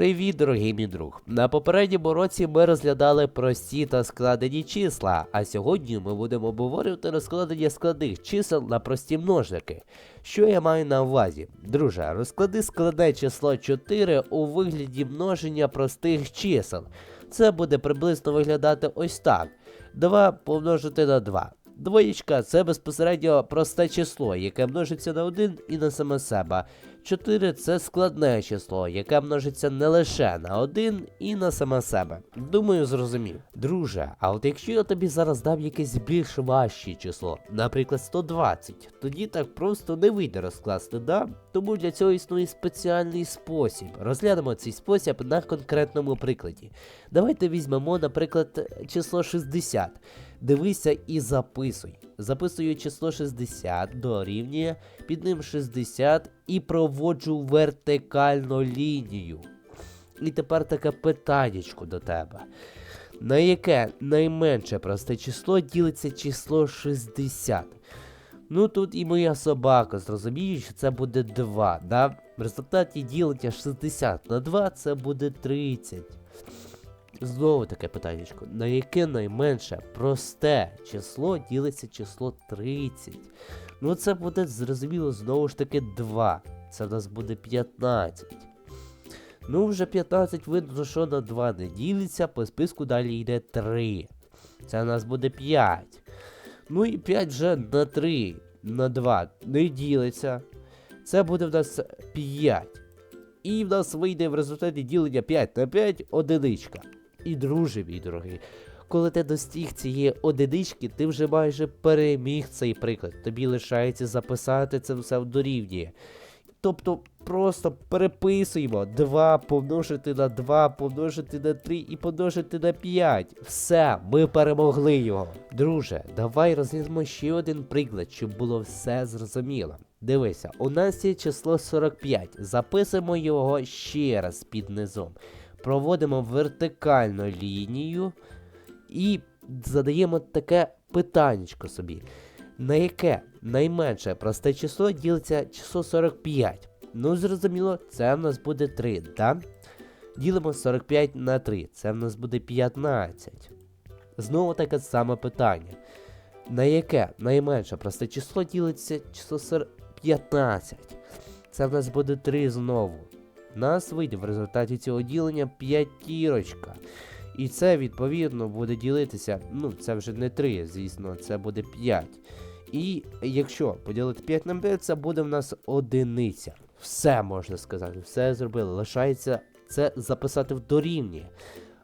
Привіт, дорогий мій друг! На попередньому році ми розглядали прості та складені числа, а сьогодні ми будемо обговорювати розкладення складних чисел на прості множники. Що я маю на увазі? Друже, розклади складне число 4 у вигляді множення простих чисел. Це буде приблизно виглядати ось так: 2 помножити на 2. Двоєчка це безпосередньо просте число, яке множиться на 1 і на саме себе. 4 це складне число, яке множиться не лише на 1 і на саме себе. Думаю, зрозумів. Друже, а от якщо я тобі зараз дам якесь більш важче число, наприклад 120, тоді так просто не вийде розкласти, да? Тому для цього існує спеціальний спосіб. Розглянемо цей спосіб на конкретному прикладі. Давайте візьмемо, наприклад, число 60. Дивися і записуй. Записую число 60 дорівнює, під ним 60 і проводжу вертикальну лінію. І тепер таке питаннячко до тебе. На яке найменше просте число ділиться число 60? Ну тут і моя собака зрозуміє, що це буде 2, да? В результаті ділення 60 на 2 це буде 30. Знову таке питаннячко. На яке найменше просте число ділиться число 30? Ну це буде зрозуміло знову ж таки 2. Це в нас буде 15. Ну, вже 15 видно, що на 2 не ділиться, по списку далі йде 3. Це в нас буде 5. Ну і 5 вже на 3, на 2 не ділиться. Це буде в нас 5. І в нас вийде в результаті ділення 5 на 5 одиничка. І друже мій дорогий, коли ти достіг цієї одинички, ти вже майже переміг цей приклад. Тобі лишається записати це все в дорівнює. Тобто просто переписуємо 2 помножити на 2, помножити на 3 і помножити на 5. Все, ми перемогли його. Друже, давай розглянемо ще один приклад, щоб було все зрозуміло. Дивися, у нас є число 45. Записуємо його ще раз під низом. Проводимо вертикальну лінію і задаємо таке питаннячко собі. На яке найменше просте число ділиться число 45? Ну, зрозуміло, це в нас буде 3, так? Ділимо 45 на 3, це в нас буде 15. Знову таке саме питання. На яке найменше просте число ділиться число 15? Це в нас буде 3 знову. Нас вийде в результаті цього ділення п'ятірочка. І це, відповідно, буде ділитися. Ну, це вже не 3, звісно, це буде 5. І якщо поділити 5 на 5, це буде в нас одиниця. Все можна сказати, все зробили. Лишається це записати в дорівнює.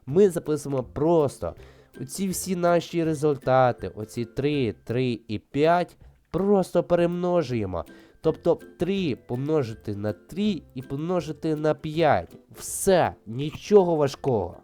Ми записуємо просто оці всі наші результати, оці 3, 3 і 5, просто перемножуємо. Тобто 3 помножити на 3 і помножити на 5. Все, нічого важкого.